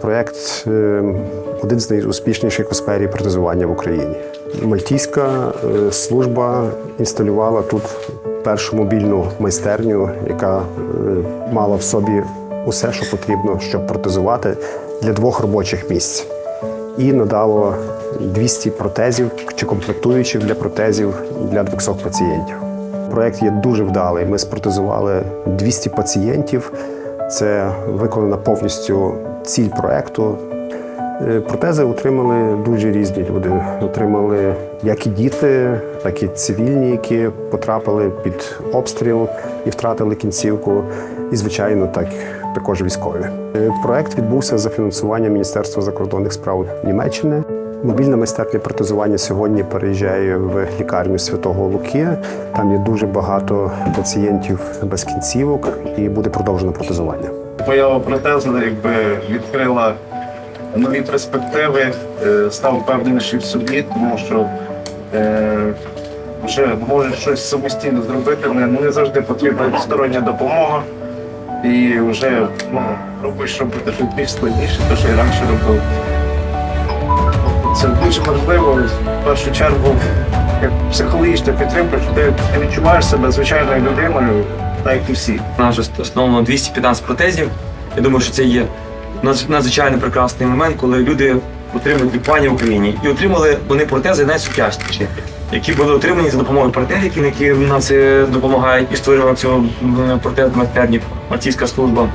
проєкт е, один з найуспішніших у сфері протезування в Україні. Мальтійська е, служба інсталювала тут першу мобільну майстерню, яка е, мала в собі усе, що потрібно, щоб протезувати для двох робочих місць. І надало 200 протезів чи комплектуючих для протезів для 200 пацієнтів. Проект є дуже вдалий. Ми спротезували 200 пацієнтів. Це виконана повністю ціль проекту. Е, Протези отримали дуже різні люди. Отримали як і діти, так і цивільні, які потрапили під обстріл і втратили кінцівку. І, звичайно, так також військові. Е, Проект відбувся за фінансування Міністерства закордонних справ Німеччини. Мобільна майстерня протезування сьогодні переїжджає в лікарню Святого Луки. Там є дуже багато пацієнтів без кінцівок і буде продовжено протезування. Поява протезу якби відкрила нові перспективи, е, став впевненіший в собі, тому що е, вже можеш щось самостійно зробити, не, не завжди потрібна стороння допомога. І вже ну, робиш робити щось більш складніше, те, що я раніше робив. Це дуже важливо в першу чергу як психологічна підтримка, що ти, відчуваєш себе звичайною людиною, так як і всі. У нас же основно 215 протезів. Я думаю, що це є надзвичайно прекрасний момент, коли люди отримують лікування в Україні. І отримали вони протези найсучасніші, які були отримані за допомогою протезиків, які нам це допомагають і створювали цю м, протез майстерні Мартійська служба.